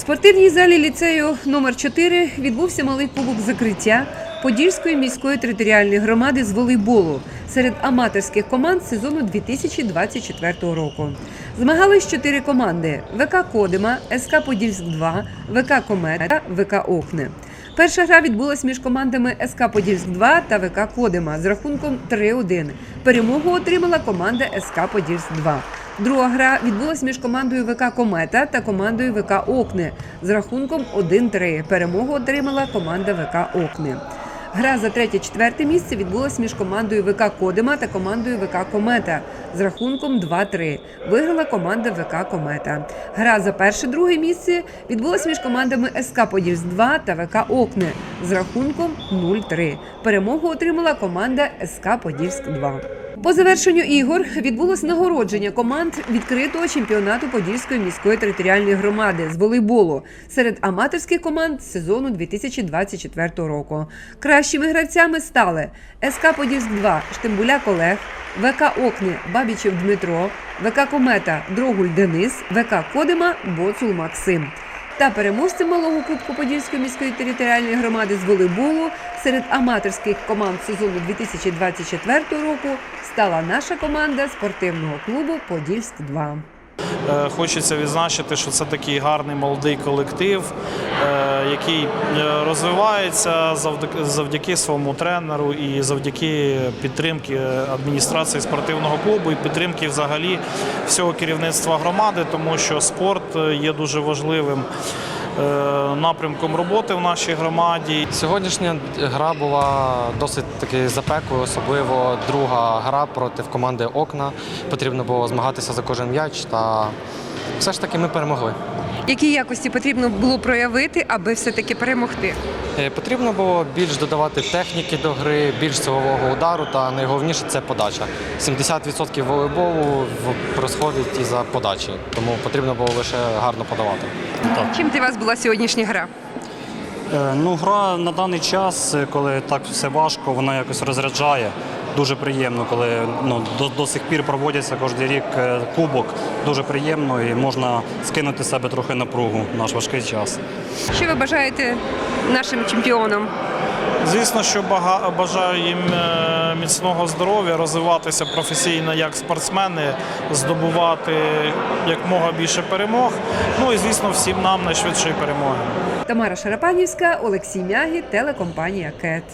спортивній залі ліцею номер 4 відбувся малий кубок закриття Подільської міської територіальної громади з волейболу серед аматорських команд сезону 2024 року. Змагались чотири команди: ВК Кодима, СК Подільськ 2, ВК Комета, ВК Охне. Перша гра відбулась між командами СК Подільськ 2 та ВК Кодима з рахунком 3-1. Перемогу отримала команда СК Подільськ 2. Друга гра відбулась між командою ВК Комета та командою ВК Окне з рахунком 1-3. Перемогу отримала команда ВК Окне. Гра за третє-четверте місце відбулась між командою ВК Кодима та командою ВК Комета з рахунком 2-3. Виграла команда ВК Комета. Гра за перше-друге місце відбулась між командами СК Подільськ 2 та ВК Окне з рахунком 0-3. Перемогу отримала команда СК Подільськ 2. По завершенню ігор відбулось нагородження команд відкритого чемпіонату Подільської міської територіальної громади з волейболу серед аматорських команд сезону 2024 року. Кращими гравцями стали СК Подільськ 2 Штембуляк Олег, ВК Окни Бабічев Дмитро, ВК Комета Дрогуль Денис, ВК Кодима Боцул Максим. Та переможцем малого кубку Подільської міської територіальної громади з волейболу серед аматорських команд сезону 2024 року стала наша команда спортивного клубу Подільськ 2 Е, Хочеться відзначити, що це такий гарний молодий колектив, е, який е, розвивається завдяки, своєму тренеру і завдяки підтримки адміністрації спортивного клубу і підтримки взагалі всього керівництва громади, тому що спорт е, є дуже важливим е, напрямком роботи в нашій громаді. Сьогоднішня гра була досить таки запекою, особливо друга гра проти команди Окна. Потрібно було змагатися за кожен м'яч, та все ж таки ми перемогли. Які якості потрібно було проявити, аби все-таки перемогти? Е, Потрібно було більш додавати техніки до гри, більш силового удару, та найголовніше це подача. 70% волейболу в- происходить із-за подачі, тому потрібно було лише гарно подавати. Чим для вас була сьогоднішня гра? Е, Ну, гра на даний час, коли так все важко, вона якось розряджає. Дуже приємно, коли ну, до, до сих пір проводяться кожен рік е, кубок. Дуже приємно і можна скинути себе трохи напругу в наш важкий час. Що ви бажаєте нашим чемпіонам? Звісно, що бага- бажаю їм е, міцного здоров'я, розвиватися професійно як спортсмени, здобувати якмога більше перемог. Ну і звісно, всім нам найшвидшої перемоги. Тамара Шарапанівська, Олексій Мягі, телекомпанія КЕТ.